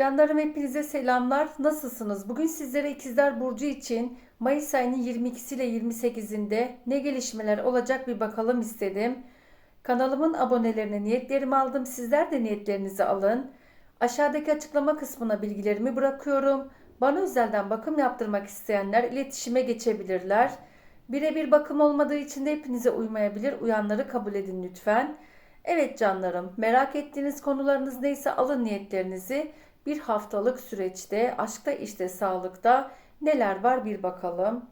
Canlarım hepinize selamlar. Nasılsınız? Bugün sizlere İkizler Burcu için Mayıs ayının 22'si ile 28'inde ne gelişmeler olacak bir bakalım istedim. Kanalımın abonelerine niyetlerimi aldım. Sizler de niyetlerinizi alın. Aşağıdaki açıklama kısmına bilgilerimi bırakıyorum. Bana özelden bakım yaptırmak isteyenler iletişime geçebilirler. Birebir bakım olmadığı için de hepinize uymayabilir. Uyanları kabul edin lütfen. Evet canlarım, merak ettiğiniz konularınız neyse alın niyetlerinizi. Bir haftalık süreçte, aşkta, işte, sağlıkta neler var bir bakalım.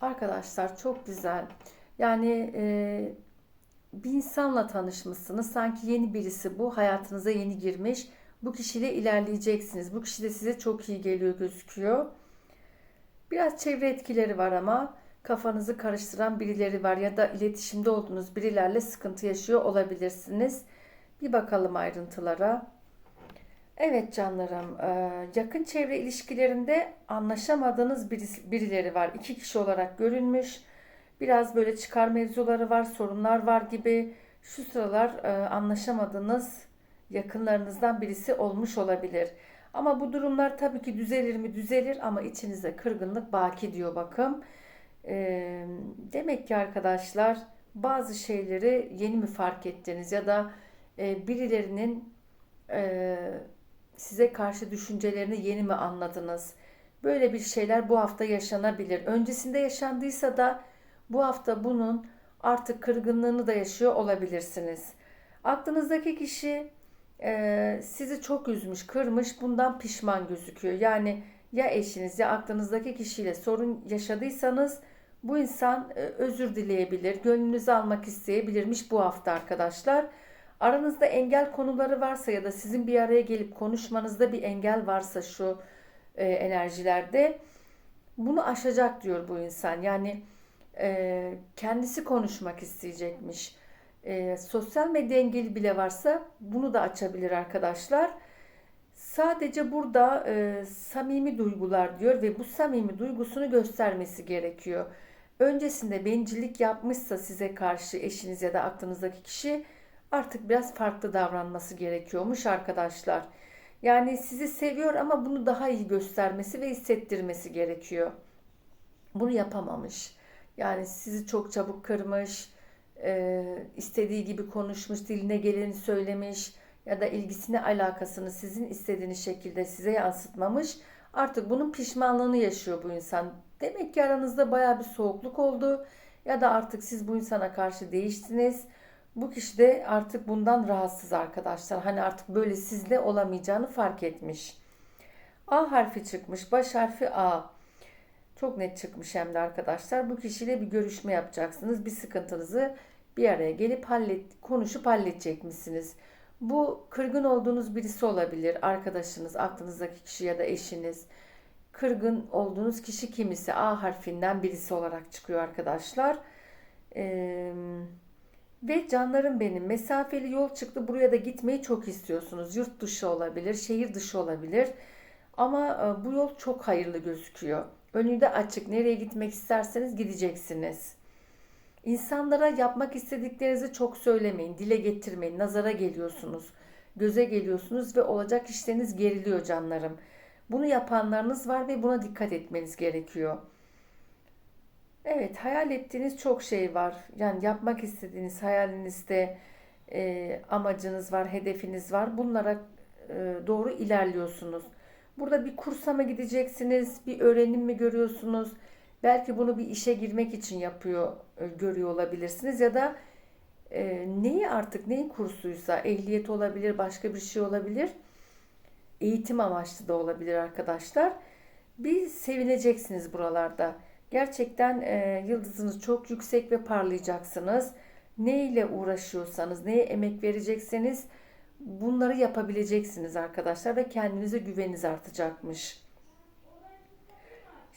Arkadaşlar çok güzel. Yani e, bir insanla tanışmışsınız. Sanki yeni birisi bu. Hayatınıza yeni girmiş. Bu kişiyle ilerleyeceksiniz. Bu kişi de size çok iyi geliyor gözüküyor. Biraz çevre etkileri var ama kafanızı karıştıran birileri var ya da iletişimde olduğunuz birilerle sıkıntı yaşıyor olabilirsiniz. Bir bakalım ayrıntılara. Evet canlarım, e, yakın çevre ilişkilerinde anlaşamadığınız birileri var. İki kişi olarak görünmüş. Biraz böyle çıkar mevzuları var, sorunlar var gibi. Şu sıralar e, anlaşamadığınız yakınlarınızdan birisi olmuş olabilir. Ama bu durumlar tabii ki düzelir mi? Düzelir ama içinizde kırgınlık baki diyor bakım. E, demek ki arkadaşlar bazı şeyleri yeni mi fark ettiniz ya da e, birilerinin e, size karşı düşüncelerini yeni mi anladınız? Böyle bir şeyler bu hafta yaşanabilir. Öncesinde yaşandıysa da bu hafta bunun artık kırgınlığını da yaşıyor olabilirsiniz. Aklınızdaki kişi e, sizi çok üzmüş, kırmış, bundan pişman gözüküyor. Yani ya eşiniz ya aklınızdaki kişiyle sorun yaşadıysanız bu insan e, özür dileyebilir, gönlünüzü almak isteyebilirmiş bu hafta arkadaşlar. Aranızda engel konuları varsa ya da sizin bir araya gelip konuşmanızda bir engel varsa şu e, enerjilerde bunu aşacak diyor bu insan. Yani e, kendisi konuşmak isteyecekmiş. E, sosyal medya engeli bile varsa bunu da açabilir arkadaşlar. Sadece burada e, samimi duygular diyor ve bu samimi duygusunu göstermesi gerekiyor. Öncesinde bencillik yapmışsa size karşı eşiniz ya da aklınızdaki kişi artık biraz farklı davranması gerekiyormuş arkadaşlar. Yani sizi seviyor ama bunu daha iyi göstermesi ve hissettirmesi gerekiyor. Bunu yapamamış. Yani sizi çok çabuk kırmış, e, istediği gibi konuşmuş, diline geleni söylemiş ya da ilgisini alakasını sizin istediğiniz şekilde size yansıtmamış. Artık bunun pişmanlığını yaşıyor bu insan. Demek ki aranızda baya bir soğukluk oldu ya da artık siz bu insana karşı değiştiniz bu kişi de artık bundan rahatsız arkadaşlar. Hani artık böyle sizle olamayacağını fark etmiş. A harfi çıkmış. Baş harfi A. Çok net çıkmış hem de arkadaşlar. Bu kişiyle bir görüşme yapacaksınız. Bir sıkıntınızı bir araya gelip hallet, konuşup halledecek misiniz? Bu kırgın olduğunuz birisi olabilir. Arkadaşınız, aklınızdaki kişi ya da eşiniz. Kırgın olduğunuz kişi kimisi A harfinden birisi olarak çıkıyor arkadaşlar. Eee ve canlarım benim mesafeli yol çıktı buraya da gitmeyi çok istiyorsunuz. Yurt dışı olabilir, şehir dışı olabilir. Ama e, bu yol çok hayırlı gözüküyor. Önünde açık. Nereye gitmek isterseniz gideceksiniz. İnsanlara yapmak istediklerinizi çok söylemeyin, dile getirmeyin. Nazara geliyorsunuz, göze geliyorsunuz ve olacak işleriniz geriliyor canlarım. Bunu yapanlarınız var ve buna dikkat etmeniz gerekiyor. Evet, hayal ettiğiniz çok şey var. Yani yapmak istediğiniz hayalinizde e, amacınız var, hedefiniz var. Bunlara e, doğru ilerliyorsunuz. Burada bir kursa mı gideceksiniz, bir öğrenim mi görüyorsunuz? Belki bunu bir işe girmek için yapıyor, e, görüyor olabilirsiniz ya da e, neyi artık neyin kursuysa ehliyet olabilir, başka bir şey olabilir. Eğitim amaçlı da olabilir arkadaşlar. Bir sevineceksiniz buralarda. Gerçekten e, yıldızınız çok yüksek ve parlayacaksınız. Ne ile uğraşıyorsanız, neye emek verecekseniz bunları yapabileceksiniz arkadaşlar ve kendinize güveniniz artacakmış.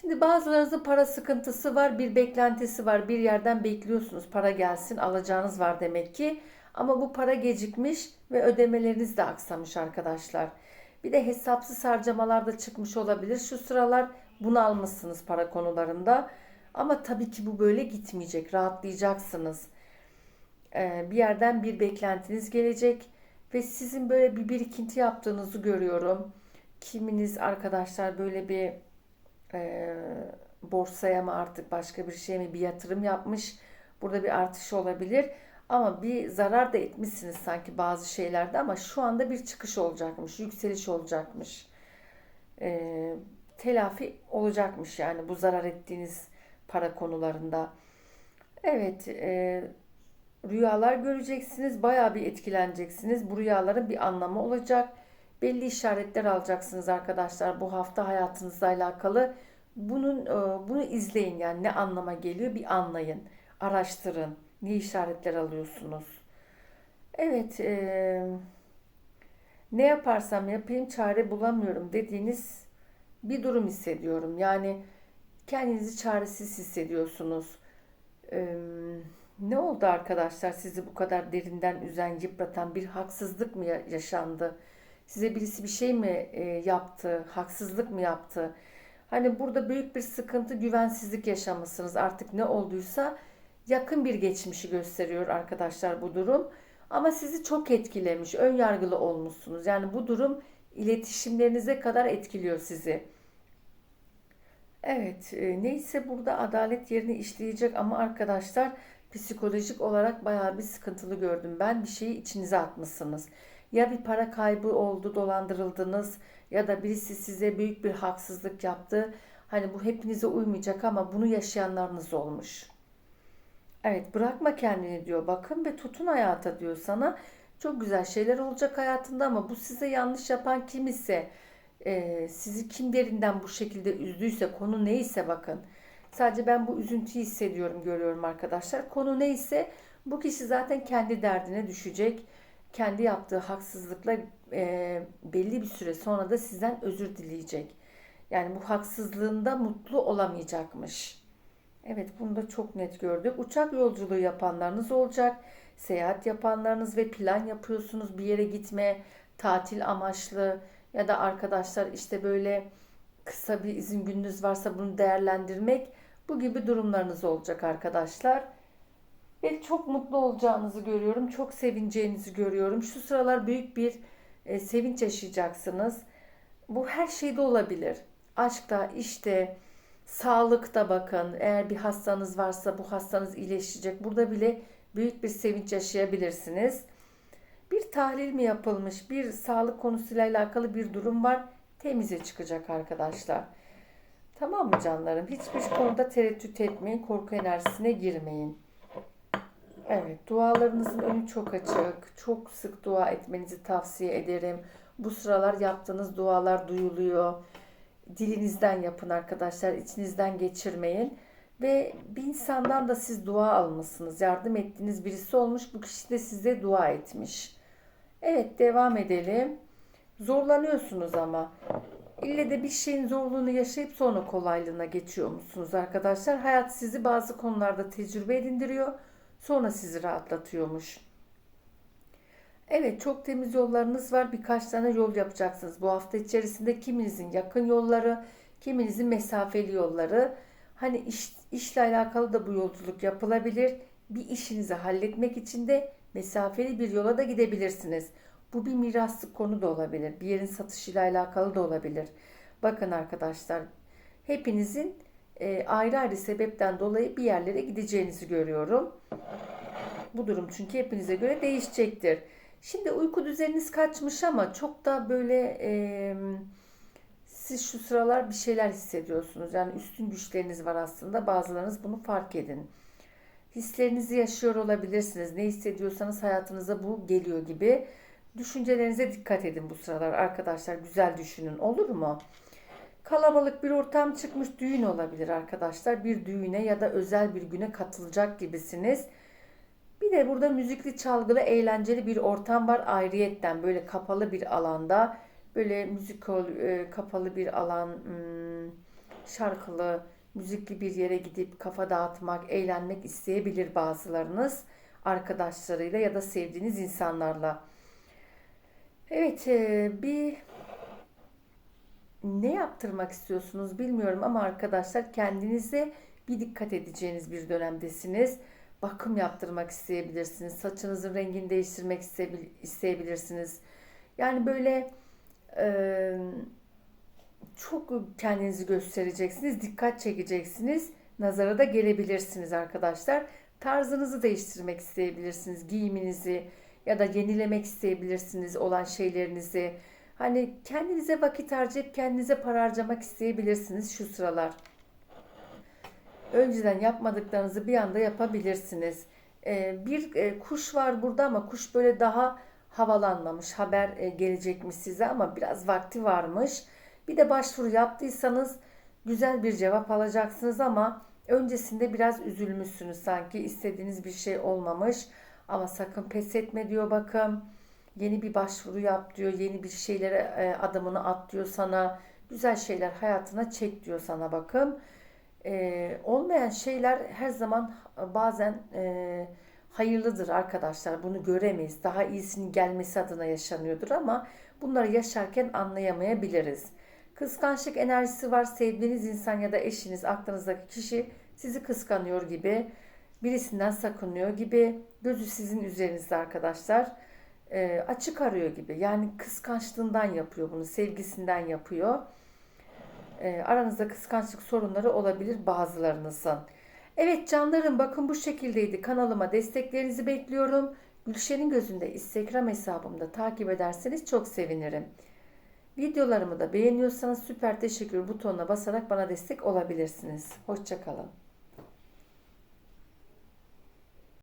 Şimdi bazılarınızın para sıkıntısı var, bir beklentisi var. Bir yerden bekliyorsunuz para gelsin, alacağınız var demek ki. Ama bu para gecikmiş ve ödemeleriniz de aksamış arkadaşlar. Bir de hesapsız harcamalar da çıkmış olabilir. Şu sıralar bunu almışsınız para konularında. Ama tabii ki bu böyle gitmeyecek. Rahatlayacaksınız. Ee, bir yerden bir beklentiniz gelecek Ve sizin böyle bir birikinti yaptığınızı görüyorum. Kiminiz arkadaşlar böyle bir e, borsaya mı artık başka bir şey mi bir yatırım yapmış. Burada bir artış olabilir. Ama bir zarar da etmişsiniz sanki bazı şeylerde ama şu anda bir çıkış olacakmış, yükseliş olacakmış. E, telafi olacakmış yani bu zarar ettiğiniz para konularında. Evet, e, rüyalar göreceksiniz, bayağı bir etkileneceksiniz. Bu rüyaların bir anlamı olacak. Belli işaretler alacaksınız arkadaşlar bu hafta hayatınızla alakalı. Bunun e, bunu izleyin yani ne anlama geliyor bir anlayın, araştırın. Ne işaretler alıyorsunuz? Evet, e, ne yaparsam yapayım çare bulamıyorum dediğiniz bir durum hissediyorum. Yani kendinizi çaresiz hissediyorsunuz. Ee, ne oldu arkadaşlar sizi bu kadar derinden üzen, yıpratan bir haksızlık mı yaşandı? Size birisi bir şey mi e, yaptı, haksızlık mı yaptı? Hani burada büyük bir sıkıntı, güvensizlik yaşamışsınız. Artık ne olduysa yakın bir geçmişi gösteriyor arkadaşlar bu durum. Ama sizi çok etkilemiş, ön yargılı olmuşsunuz. Yani bu durum iletişimlerinize kadar etkiliyor sizi. Evet, e, neyse burada adalet yerini işleyecek ama arkadaşlar psikolojik olarak bayağı bir sıkıntılı gördüm. Ben bir şeyi içinize atmışsınız. Ya bir para kaybı oldu, dolandırıldınız ya da birisi size büyük bir haksızlık yaptı. Hani bu hepinize uymayacak ama bunu yaşayanlarınız olmuş. Evet, bırakma kendini diyor. Bakın ve tutun hayata diyor sana. Çok güzel şeyler olacak hayatında ama bu size yanlış yapan kim ise e, sizi kim derinden bu şekilde üzdüyse konu neyse bakın. Sadece ben bu üzüntüyü hissediyorum, görüyorum arkadaşlar. Konu neyse bu kişi zaten kendi derdine düşecek. Kendi yaptığı haksızlıkla e, belli bir süre sonra da sizden özür dileyecek. Yani bu haksızlığında mutlu olamayacakmış. Evet bunu da çok net gördük. Uçak yolculuğu yapanlarınız olacak. Seyahat yapanlarınız ve plan yapıyorsunuz bir yere gitme, tatil amaçlı ya da arkadaşlar işte böyle kısa bir izin gününüz varsa bunu değerlendirmek bu gibi durumlarınız olacak arkadaşlar. Ve çok mutlu olacağınızı görüyorum. Çok sevineceğinizi görüyorum. Şu sıralar büyük bir e, sevinç yaşayacaksınız. Bu her şeyde olabilir. Aşkta, işte, sağlıkta bakın. Eğer bir hastanız varsa bu hastanız iyileşecek. Burada bile büyük bir sevinç yaşayabilirsiniz. Tahlil mi yapılmış, bir sağlık konusuyla alakalı bir durum var. Temize çıkacak arkadaşlar. Tamam mı canlarım? Hiçbir konuda tereddüt etmeyin. Korku enerjisine girmeyin. Evet, dualarınızın önü çok açık. Çok sık dua etmenizi tavsiye ederim. Bu sıralar yaptığınız dualar duyuluyor. Dilinizden yapın arkadaşlar. içinizden geçirmeyin. Ve bir insandan da siz dua almışsınız. Yardım ettiğiniz birisi olmuş. Bu kişi de size dua etmiş. Evet devam edelim. Zorlanıyorsunuz ama. İlle de bir şeyin zorluğunu yaşayıp sonra kolaylığına geçiyor musunuz arkadaşlar? Hayat sizi bazı konularda tecrübe edindiriyor. Sonra sizi rahatlatıyormuş. Evet çok temiz yollarınız var. Birkaç tane yol yapacaksınız. Bu hafta içerisinde kiminizin yakın yolları, kiminizin mesafeli yolları. Hani iş, işle alakalı da bu yolculuk yapılabilir. Bir işinizi halletmek için de mesafeli bir yola da gidebilirsiniz. Bu bir miraslık konu da olabilir. Bir yerin satışıyla alakalı da olabilir. Bakın arkadaşlar hepinizin e, ayrı ayrı sebepten dolayı bir yerlere gideceğinizi görüyorum. Bu durum çünkü hepinize göre değişecektir. Şimdi uyku düzeniniz kaçmış ama çok da böyle e, siz şu sıralar bir şeyler hissediyorsunuz. Yani üstün güçleriniz var aslında. Bazılarınız bunu fark edin. Hislerinizi yaşıyor olabilirsiniz. Ne hissediyorsanız hayatınıza bu geliyor gibi. Düşüncelerinize dikkat edin bu sıralar arkadaşlar. Güzel düşünün olur mu? Kalabalık bir ortam çıkmış düğün olabilir arkadaşlar. Bir düğüne ya da özel bir güne katılacak gibisiniz. Bir de burada müzikli, çalgılı, eğlenceli bir ortam var ayrıyetten böyle kapalı bir alanda. Böyle müzikal, e, kapalı bir alan, hmm, şarkılı, müzikli bir yere gidip kafa dağıtmak, eğlenmek isteyebilir bazılarınız arkadaşlarıyla ya da sevdiğiniz insanlarla. Evet, e, bir ne yaptırmak istiyorsunuz bilmiyorum ama arkadaşlar kendinize bir dikkat edeceğiniz bir dönemdesiniz. bakım yaptırmak isteyebilirsiniz. Saçınızın rengini değiştirmek isteyebil- isteyebilirsiniz. Yani böyle e, çok kendinizi göstereceksiniz, dikkat çekeceksiniz. Nazara da gelebilirsiniz arkadaşlar. Tarzınızı değiştirmek isteyebilirsiniz, giyiminizi ya da yenilemek isteyebilirsiniz olan şeylerinizi. Hani kendinize vakit harcayıp kendinize para harcamak isteyebilirsiniz şu sıralar. Önceden yapmadıklarınızı bir anda yapabilirsiniz. Ee, bir e, kuş var burada ama kuş böyle daha havalanmamış. Haber e, gelecekmiş size ama biraz vakti varmış. Bir de başvuru yaptıysanız güzel bir cevap alacaksınız ama öncesinde biraz üzülmüşsünüz sanki istediğiniz bir şey olmamış. Ama sakın pes etme diyor bakın. Yeni bir başvuru yap diyor. Yeni bir şeylere e, adımını at diyor sana. Güzel şeyler hayatına çek diyor sana bakın. E, olmayan şeyler her zaman bazen e, hayırlıdır arkadaşlar. Bunu göremeyiz. Daha iyisinin gelmesi adına yaşanıyordur ama bunları yaşarken anlayamayabiliriz. Kıskançlık enerjisi var. Sevdiğiniz insan ya da eşiniz, aklınızdaki kişi sizi kıskanıyor gibi, birisinden sakınıyor gibi, gözü sizin üzerinizde arkadaşlar. E, açık arıyor gibi. Yani kıskançlığından yapıyor bunu, sevgisinden yapıyor. E, aranızda kıskançlık sorunları olabilir bazılarınızın. Evet canlarım bakın bu şekildeydi. Kanalıma desteklerinizi bekliyorum. Gülşen'in gözünde Instagram hesabımda takip ederseniz çok sevinirim. Videolarımı da beğeniyorsanız süper teşekkür butonuna basarak bana destek olabilirsiniz. Hoşçakalın.